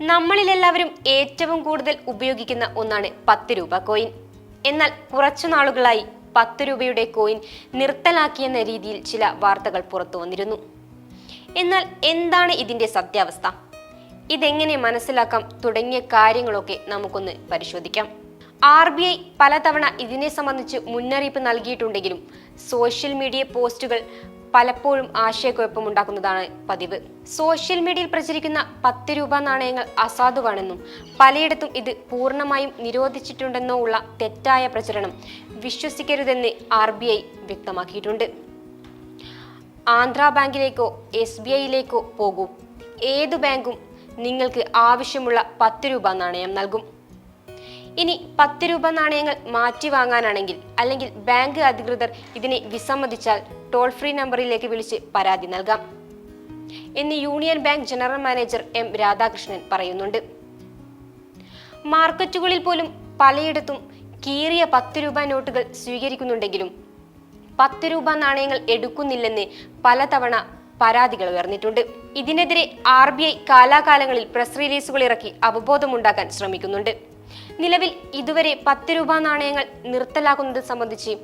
നമ്മളിലെല്ലാവരും ഏറ്റവും കൂടുതൽ ഉപയോഗിക്കുന്ന ഒന്നാണ് പത്ത് രൂപ കോയിൻ എന്നാൽ കുറച്ചു നാളുകളായി പത്ത് രൂപയുടെ കോയിൻ നിർത്തലാക്കിയെന്ന രീതിയിൽ ചില വാർത്തകൾ പുറത്തു വന്നിരുന്നു. എന്നാൽ എന്താണ് ഇതിന്റെ സത്യാവസ്ഥ? ഇതെങ്ങനെ മനസ്സിലാക്കാം? തുടങ്ങിയ കാര്യങ്ങളൊക്കെ നമുക്കൊന്ന് പരിശോധിക്കാം. ആർ ബി ഐ പലതവണ ഇതിനെ സംബന്ധിച്ച് മുന്നറിയിപ്പ് നൽകിയിട്ടുണ്ടെങ്കിലും സോഷ്യൽ മീഡിയ പോസ്റ്റുകൾ പലപ്പോഴും ആശയക്കുഴപ്പമുണ്ടാക്കുന്നതാണ് പതിവ്. സോഷ്യൽ മീഡിയയിൽ പ്രചരിക്കുന്ന പത്ത് രൂപ നാണയങ്ങൾ അസാധുവാണെന്നും പലയിടത്തും ഇത് പൂർണമായും നിരോധിച്ചിട്ടുണ്ടെന്നോ ഉള്ള തെറ്റായ പ്രചരണം വിശ്വസിക്കരുതെന്ന് ആർ ബി ഐ വ്യക്തമാക്കിയിട്ടുണ്ട്. ആന്ധ്ര ബാങ്കിലേക്കോ എസ് ബി ഐയിലേക്കോ പോകൂ. ഏതു ബാങ്കും നിങ്ങൾക്ക് ആവശ്യമുള്ള പത്ത് രൂപ നാണയം നൽകും. ഇനി പത്ത് രൂപ നാണയങ്ങൾ മാറ്റി വാങ്ങാനാണെങ്കിൽ അല്ലെങ്കിൽ ബാങ്ക് അധികൃതർ ഇതിനെ വിസമ്മതിച്ചാൽ ടോൾ ഫ്രീ നമ്പറിലേക്ക് വിളിച്ച് പരാതി നൽകാം. എന്ന് union bank general manager M Radhakrishnan പറയുന്നുണ്ട്. മാർക്കറ്റുകളിൽ പോലും പലയിടത്തും കീറിയ പത്ത് രൂപ നോട്ടുകൾ സ്വീകരിക്കുന്നുണ്ടെങ്കിലും പത്ത് രൂപ നാണയങ്ങൾ എടുക്കുന്നില്ലെന്ന് പലതവണ പരാതികൾ ഉയർന്നിട്ടുണ്ട്. ഇതിനെതിരെ ആർ ബി ഐ കാലാകാലങ്ങളിൽ പ്രസ് റിലീസുകൾ ഇറക്കി അവബോധമുണ്ടാക്കാൻ ശ്രമിക്കുന്നുണ്ട്. നിലവിൽ ഇതുവരെ പത്ത് രൂപ നാണയങ്ങൾ നിർത്തലാക്കുന്നത് സംബന്ധിച്ച്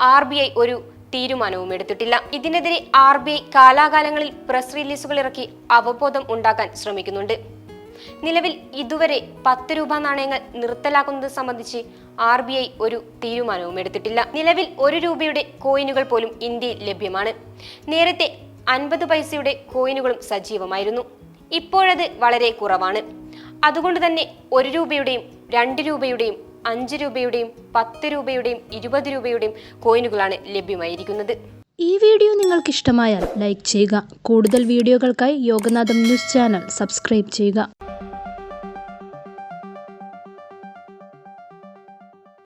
ആർ ഒരു തീരുമാനവും എടുത്തിട്ടില്ല. ഇതിനെതിരെ ആർ ബി ഐ കാലാകാലങ്ങളിൽ പ്രസ് റിലീസുകൾ ഇറക്കി അവബോധം ഉണ്ടാക്കാൻ ശ്രമിക്കുന്നുണ്ട്. നിലവിൽ ഇതുവരെ പത്ത് രൂപ നാണയങ്ങൾ നിർത്തലാക്കുന്നത് സംബന്ധിച്ച് ആർ ബി ഐ ഒരു തീരുമാനവും എടുത്തിട്ടില്ല. നിലവിൽ ഒരു രൂപയുടെ കോയിനുകൾ പോലും ഇന്ത്യയിൽ ലഭ്യമാണ്. നേരത്തെ അൻപത് പൈസയുടെ കോയിനുകളും സജീവമായിരുന്നു. ഇപ്പോഴത് വളരെ കുറവാണ്. അതുകൊണ്ട് തന്നെ ഒരു രൂപയുടെയും രണ്ട് രൂപയുടെയും അഞ്ച് രൂപയുടെയും പത്ത് രൂപയുടെയും ഇരുപത് രൂപയുടെയും കോയിനുകളാണ് ലഭ്യമായിരിക്കുന്നത്. ഈ വീഡിയോ നിങ്ങൾക്ക് ഇഷ്ടമായാൽ ലൈക്ക് ചെയ്യുക. കൂടുതൽ വീഡിയോകൾക്കായി യോഗനാഥം ന്യൂസ് ചാനൽ സബ്സ്ക്രൈബ് ചെയ്യുക.